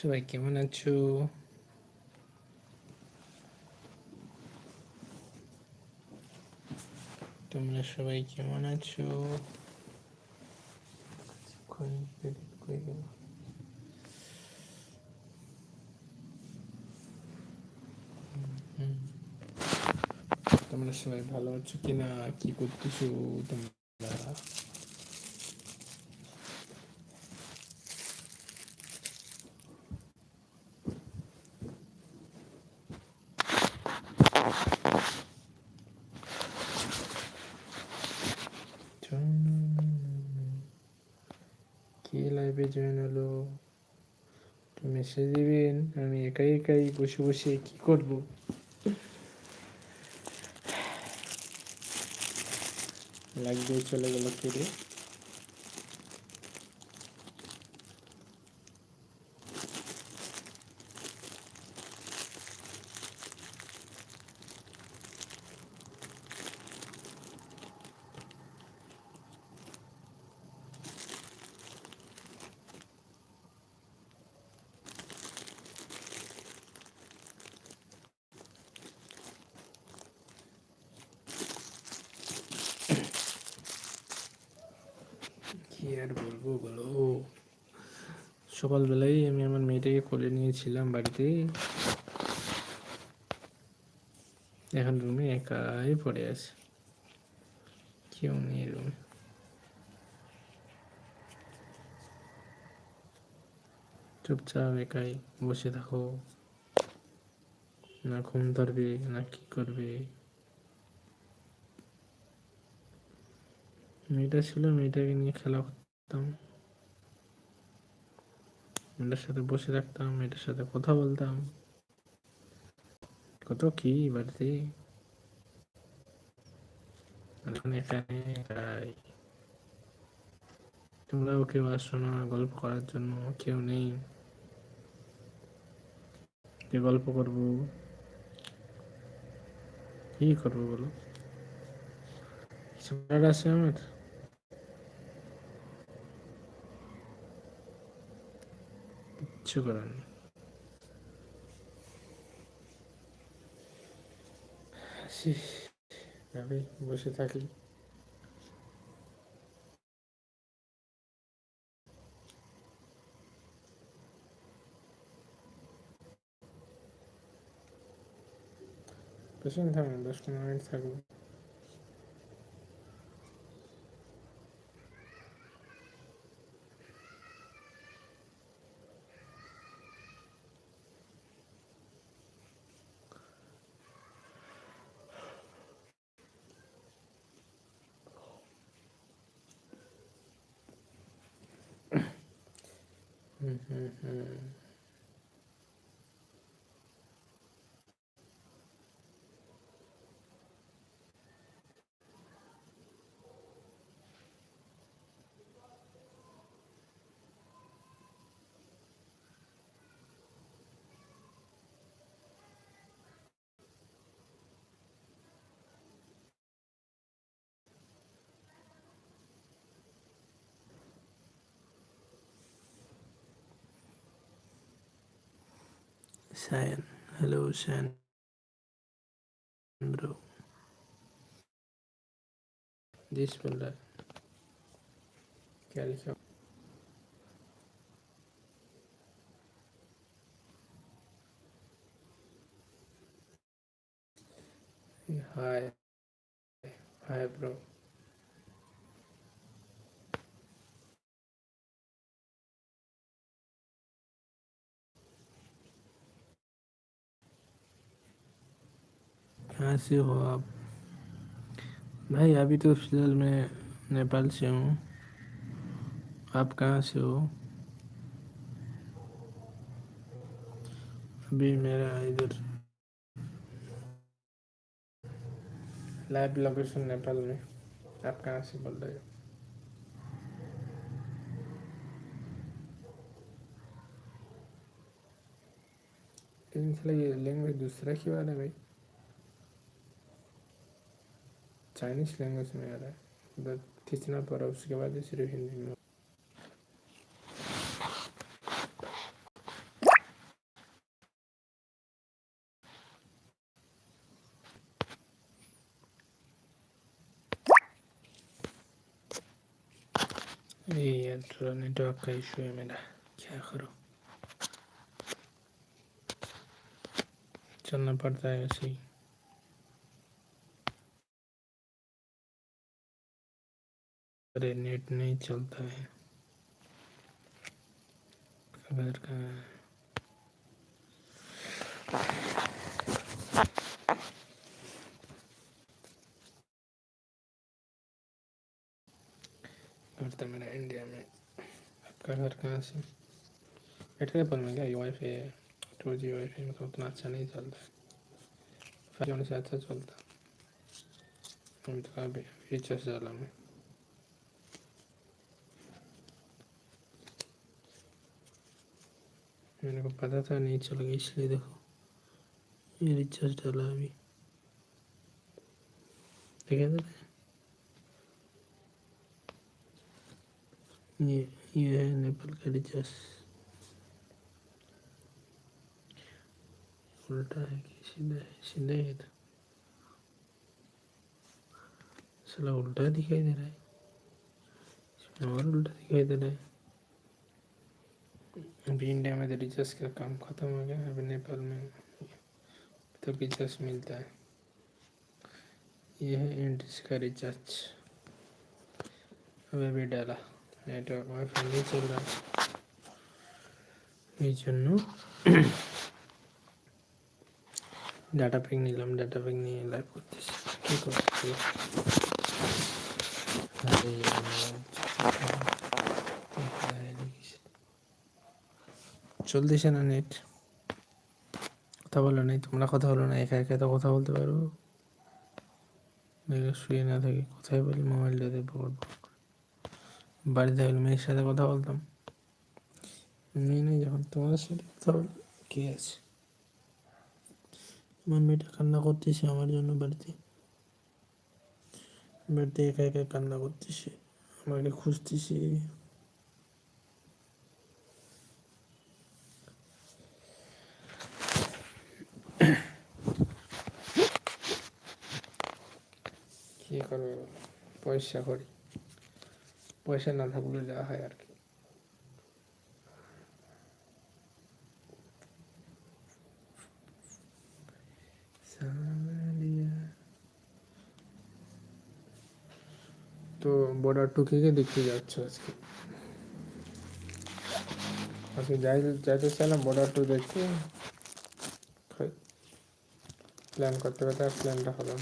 সবাই কেমন আছো তোমরা সবাই কেমন আছো। তোমরা সবাই ভালো আছো কিনা কি করতেছো তোমরা কে লাইভে জয়েন হলো মেসেজ দিবেন আমি একাই একাই বসে বসে কি করব? লাগবে চলে গেল ফিরে কি আর বলব বলো সকালবেলায় আমি আমার মেয়েটাকে কোলে নিয়েছিলাম বাড়িতে। এখন রুমে একাই পড়ে আছে। কেউ নেই রুমে। চুপচাপ একাই বসে থাকো। না ঘুম ধরবে, না কি করবে। মেয়েটা ছিল, মেয়েটাকে নিয়ে খেলা করতাম। মেয়েটার সাথে বসে থাকতাম মেয়েটার সাথে কথা বলতাম। কত কি বাড়িতে? এখন তোমরাও কেউ আসছো না, গল্প করার জন্য কেউ নেই। যে গল্প করব? কি করব বলো? আছে আমার? কিচ্ছু করার নেই। আসি, বসে থাকি। বেশি দিন থাকব না, দশ পনেরো মিনিট থাকব। Mm-hmm. Shan. Hello, Shan. Bro. This will. California. कहाँ से हो आप। भाई, अभी तो फ़िलहाल मैं नेपाल से हूँ। आप कहाँ से हो? अभी मेरा इधर लाइव लोकेशन नेपाल में। आप कहाँ से बोल रहे हो? लैंग्वेज दूसरा की रहा है भाई? चाइनीज लैंग्वेज में आ रहा है बट खींचना पड़ा उसके बाद सिर्फ हिंदी में ये थोड़ा नेटवर्क का इशू है मेरा क्या करो चलना पड़ता है वैसे ही अरे नेट नहीं चलता है। घर का घर तो मेरा इंडिया में आपका घर कहाँ से? एटेपल में क्या वाईफाई है? टू जी वाईफाई में तो उतना अच्छा नहीं चलता है। फाइव होने से अच्छा चलता अभी तो काफ़ी रिचार्ज डाला मैं मेरे को पता था नहीं चल चलेगा इसलिए देखो। ये रिचार्ज डाला अभी। देखा था ये ये है नेपाल का रिचार्ज उल्टा है कि सीधा है? सीधा है तो। साला उल्टा दिखाई दे रहा है। और उल्टा दिखाई दे रहा है। अभी इंडिया में तो रिचार्ज का काम ख़त्म हो गया अभी नेपाल में तो रिचार्ज मिलता है ये है इंडिस का रिचार्ज अब अभी डाला নেটওয়ার্ক ওয়াইফাই নিয়ে চলে এই জন্য ডাটা প্যাক নিলাম ডাটা প্যাক নিয়ে লাইভ করতেছি কী করছি চলতেছে না নেট কথা বলো নাই, তোমরা কথা বলো না একা একা তো কথা বলতে পারো। শুয়ে না থাকি, কোথায় বলি মোবাইলটা দেখব বাড়িতে থাকলে মেয়ের সাথে কথা বলতাম। মেয়ে নেই যখন তোমার সাথে কথা বল, কে আছে? আমার মেয়েটা কান্না করতেছে আমার জন্য বাড়িতে। বাড়িতে একা একা কান্না করতেছে, আমাকে খুঁজতেছে কি করবে পয়সা করি। পয়সা না থাকলে যাওয়া হয় আর কি। তো বর্ডার টু কে কে দেখতে যাচ্ছ আজকে? আজকে যাই যাইতে চাইলাম বর্ডার টু দেখতে? প্ল্যান করতে করতে প্ল্যানটা হলো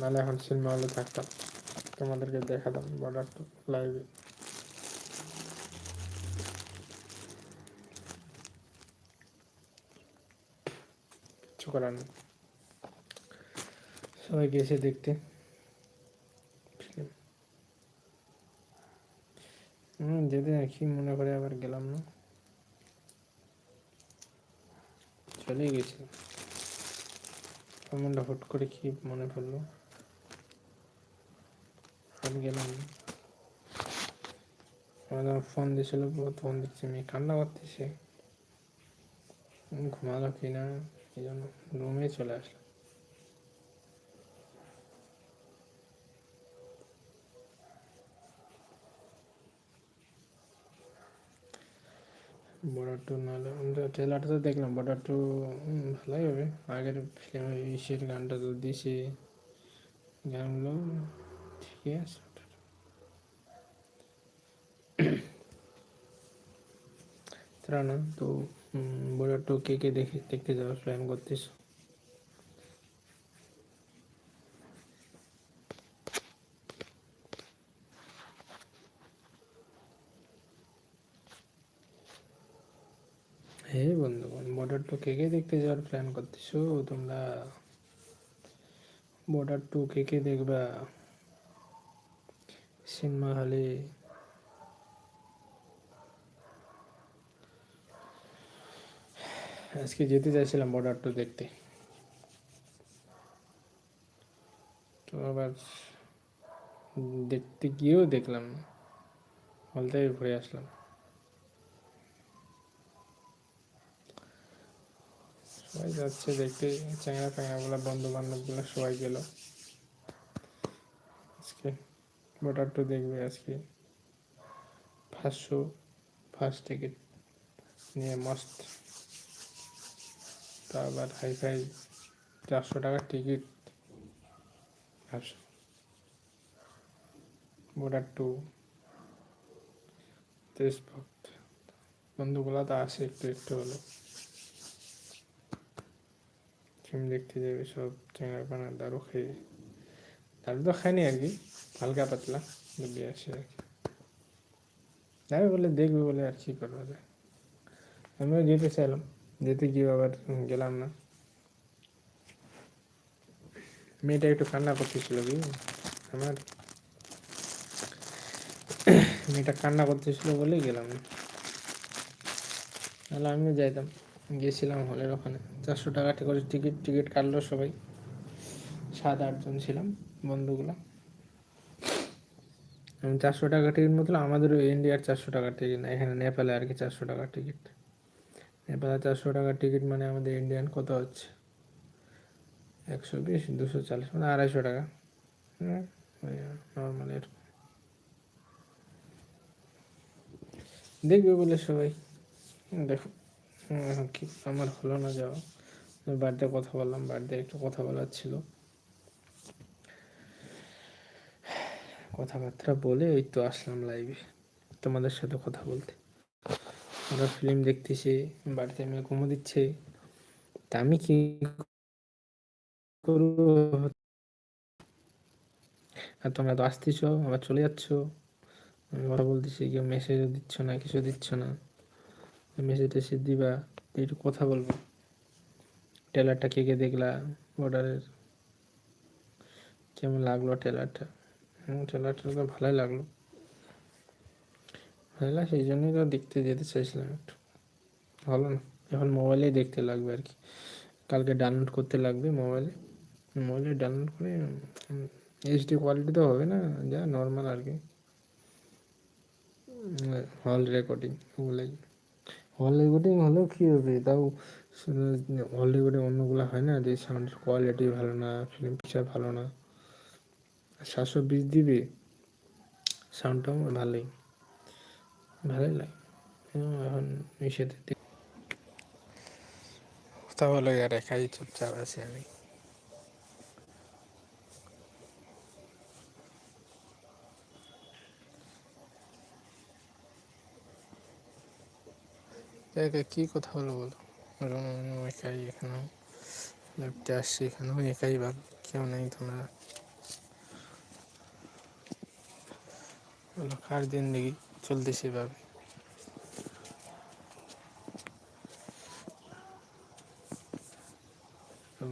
নাহলে এখন সিনেমা হলে থাকতাম। তোমাদেরকে দেখাতাম বর্ডার লাইভে কিছু করার নেই। সবাই গেছে দেখতে। হুম যেতে কি মনে করে আবার গেলাম না। চলে গেছি। মনটা হুট করে কি মনে পড়ল? আমি গেলাম। আমার ফোন দিয়েছিল ফোন দিচ্ছে, মেয়ে কান্না করতেছে। ঘুমালো কিনা এই জন্য রুমে চলে আসলাম বর্ডার টু নাহলে ট্রেলারটা তো দেখলাম বর্ডার টু ভালোই হবে। আগের ফিল্মে ইসের গানটা তো দিছে। গানগুলো ঠিকই আছে? তারা না তো বর্ডার টু কে কে দেখে, দেখতে যাওয়ার প্ল্যান করতেছ? হে বন্ধুগণ, বর্ডার টু কে কে দেখতে যাওয়ার প্ল্যান করতেছো? তোমরা বর্ডার টু কে কে দেখবা? সিনেমা হলে আজকে যেতে চাইছিলাম বর্ডার টু দেখতে। তো আবার দেখতে গিয়েও দেখলাম। হল ঘুরে আসলাম। সবাই যাচ্ছে দেখতে। চ্যাংড়া ফ্যাংড়াগুলো বন্ধু বান্ধবগুলো সবাই গেল। টু দেখবে আজকে। ফার্স্ট শো ফার্স্ট টিকিট নিয়ে মস্ত। তা আবার হাই ফাই চারশো টাকার টিকিট বর্ডার টু দেশভক্ত বন্ধুগুলো তো আসে একটু একটু হলো। ফিল্ম দেখতে যাবে সব চেঙ্গা পানা, দারু খেয়ে। দারু তো খায়নি আর কি। হালকা পাতলা ডুবে আসে আর কি। যাবে বলে দেখবে বলে আর কি করব আমিও যেতে চাইলাম, যেতে গিয়ে আবার গেলাম না। মেয়েটা একটু কান্না করতেছিল কি? আমার মেয়েটা কান্না করতেছিল বলেই গেলাম না। নাহলে আমিও যাইতাম গিয়েছিলাম হলের ওখানে। চারশো টাকা করে টিকিট টিকিট কাটলো সবাই। সাত আটজন ছিলাম, বন্ধুগুলো। চারশো টাকা টিকিট মতন আমাদের ইন্ডিয়ার চারশো টাকার টিকিট না এখানে নেপালে আর কি চারশো টাকার টিকিট নেপালে চারশো টাকার টিকিট মানে আমাদের ইন্ডিয়ান কত হচ্ছে? একশো বিশ, দুশো চালিশ মানে আড়াইশো টাকা। হ্যাঁ নর্মাল এরকম দেখবে বলে সবাই। দেখো এখন কি, আমার হলো না যাওয়া। বার্থডে কথা বললাম, বার্থডে একটু কথা বলার ছিল। কথাবার্তা বলে ওই তো আসলাম লাইভে তোমাদের সাথে কথা বলতে। ওরা ফিল্ম দেখতেছে, বাড়িতে আমি ঘুমো দিচ্ছে। তা আমি কি করব? আর তোমরা তো আসতেছ, আবার চলে যাচ্ছ। আমি কথা বলতেছি, কেউ মেসেজও দিচ্ছ না, কিছু দিচ্ছ না। মেসেজ টেসেজ দিবা, একটু কথা বলব। টেলারটা কে কে দেখলা বর্ডারের কেমন লাগল টেলারটা ট্রেলারটা তো ভালোই লাগল। ভালো লাগে সেই জন্যই তো দেখতে যেতে চাইছিলাম একটু। ভালো না, এখন মোবাইলেই দেখতে লাগবে আর কি। কালকে ডাউনলোড করতে লাগবে মোবাইলে মোবাইলে ডাউনলোড করে এইচডি কোয়ালিটি তো হবে না, যা নর্মাল আর কি। হল রেকর্ডিং ওগুলাই হল রেকর্ডিং হলেও কী হবে, তাও হল রেকর্ডিং অন্যগুলো হয় না, যে সাউন্ডের কোয়ালিটি ভালো না ফিল্ম পিকচার ভালো না। সাতশো বিশ দিবি সাউন্ডটাও ভালোই। ভালোই লাগে। এখন মিশাতে কথা বলো আর একাই চুপচাপ আছি আমি। কী কথা বলো? বলো একাই এখানেও। ল্যাপটে আসছি এখানেও একাই ভালো কেউ নেই তোমরা। বলো কার জিন্দগি চলতেছে এভাবে।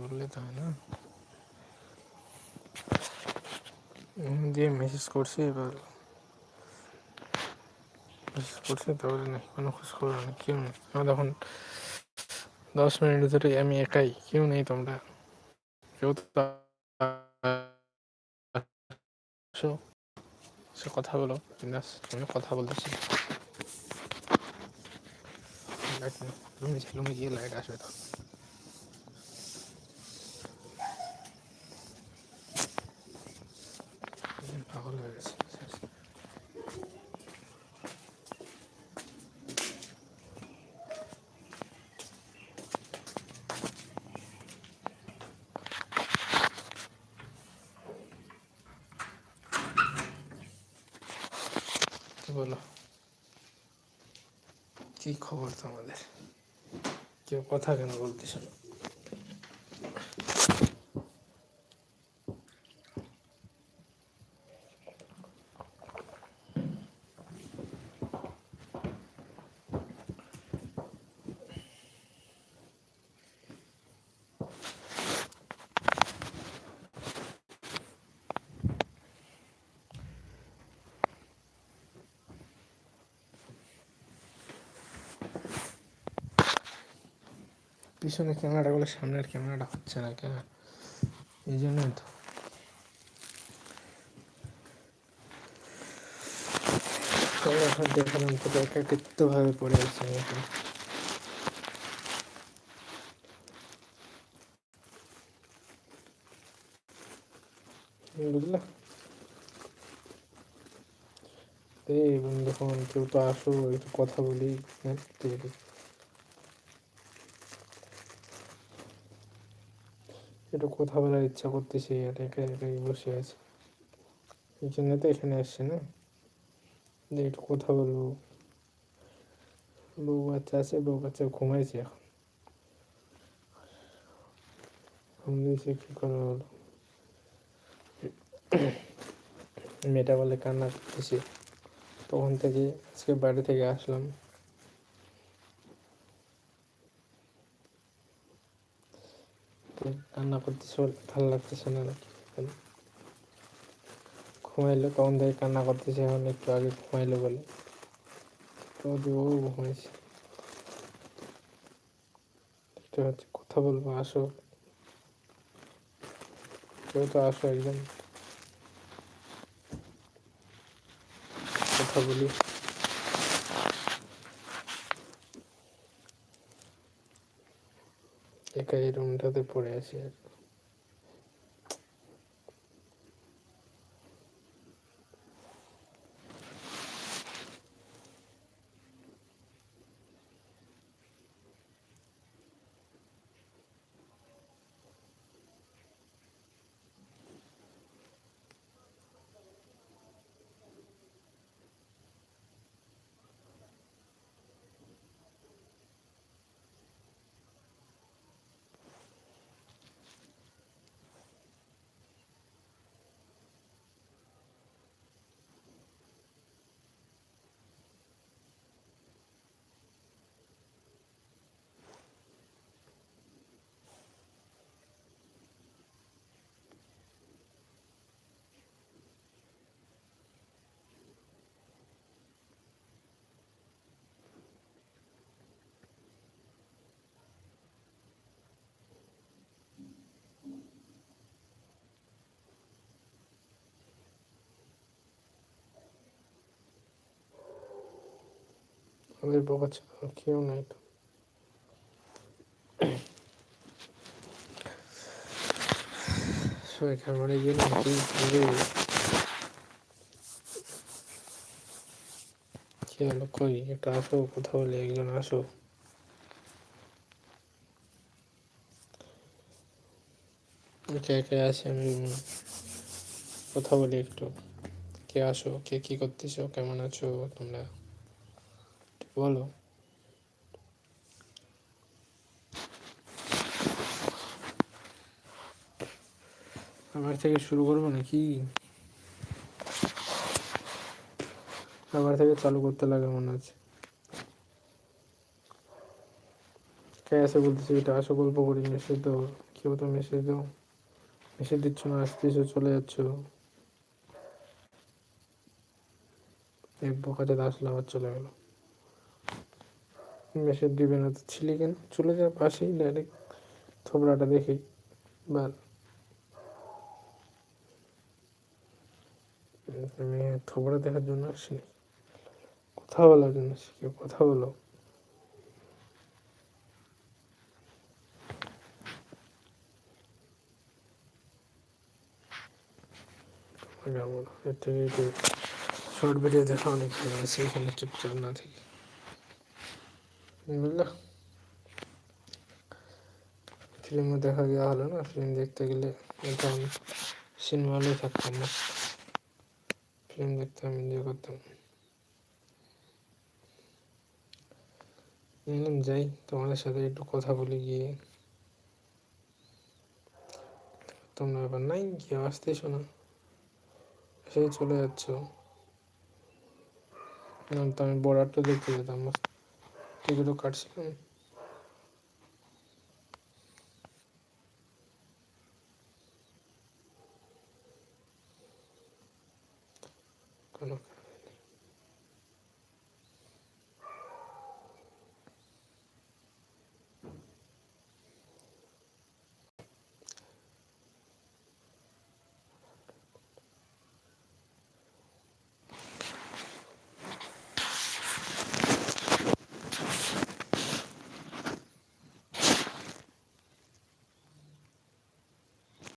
বললে তো হয় না। দিয়ে মেসেজ করছে এবার মেসেজ করছে, তারপরে না কোনো খোঁজ খবর নেই, কেউ নেই। আমার তখন দশ মিনিট ধরে আমি একাই, কেউ নেই তোমরা। কেউ তো সে কথা বলো বিন্দাস তুমি কথা বলতেছি রুমে গিয়ে লাইট আসবে তো পাগল হয়ে গেছে বলো কি খবর তোমাদের কেউ কথা কেন বলতেছ না পিছনে ক্যামেরাটা গুলো সামনের ক্যামেরাটা হচ্ছে না কেন? এই জন্যই তো। দেখালাম তো একাকিত্ব ভাবে পড়ে আছে এখন বুঝলা? এই বন্ধুক্ষণ কেউ তো আসো, একটু কথা বলি। হ্যাঁ ঠিক আছে একটু কথা বলার ইচ্ছা করতেছি আর একা একাই বসে আছে। এই জন্য তো এখানে আসছে না। যে একটু কথা বলব। বউ বাচ্চা আছে, বউ বাচ্চা ঘুমাইছে এখন। ঘুম দিয়েছে কী করা হলো? মেয়েটা বলে কান্না করতেছে। তখন থেকে আজকে বাড়ি থেকে আসলাম। তো কান্না করতেছে ভালো লাগতেছে না ঘুমাইলো, তখন থেকে কান্না করতেছে, এখন একটু আগে ঘুমাইলো বলে। তো ও ঘুমাইছে। দেখতে পাচ্ছি, কথা বলব, আসো। কেউ তো আসো একদম কথা বলি। একা এই রুমটাতে পড়ে আছি আর আমাদের বকাচ্ছে কেউ নাই তো। কি হলো কই আসো একজন আসো। আমি। কথা বলি একটু। কে আসো? কে কি করতেছো? কেমন আছো তোমরা? বলো। আবার থেকে শুরু করব নাকি? আবার থেকে চালু করতে লাগে মনে হচ্ছে। কে আছে বলতেছি এটা? আসো গল্প করি, মেসেজ দাও। কেউ তো মেসেজ দাও। মেসেজ দিচ্ছ না আসতেছো চলে যাচ্ছ। এক বকাতে আসলে আবার চলে গেল। মেসেজ দিবে না তো ছিলি কেন? চলে যা পাশেই ডাইরেক্ট থোবড়াটা দেখি বার আমি থোবড়া দেখার জন্য আসছি কথা বলার জন্য কেউ কথা বলো। এর থেকে শর্ট ভিডিও দেখা অনেক ভালো আছে, এখানে চুপচাপ না থেকে। বুঝলো ফিল্মও দেখা গিয়ে হলো না? ফিল্ম দেখতে গেলে এখন সিনেমা হলেই থাকতাম না। ফিল্ম দেখতাম এনজয় করতাম। যাই, তোমাদের সাথে একটু কথা বলে গিয়ে। তোমরা ব্যাপার নাই কেউ আসতেছো না এসে চলে যাচ্ছ। তো আমি বর্ডারটা দেখতে যেতাম। টিকিটও কাটছিলাম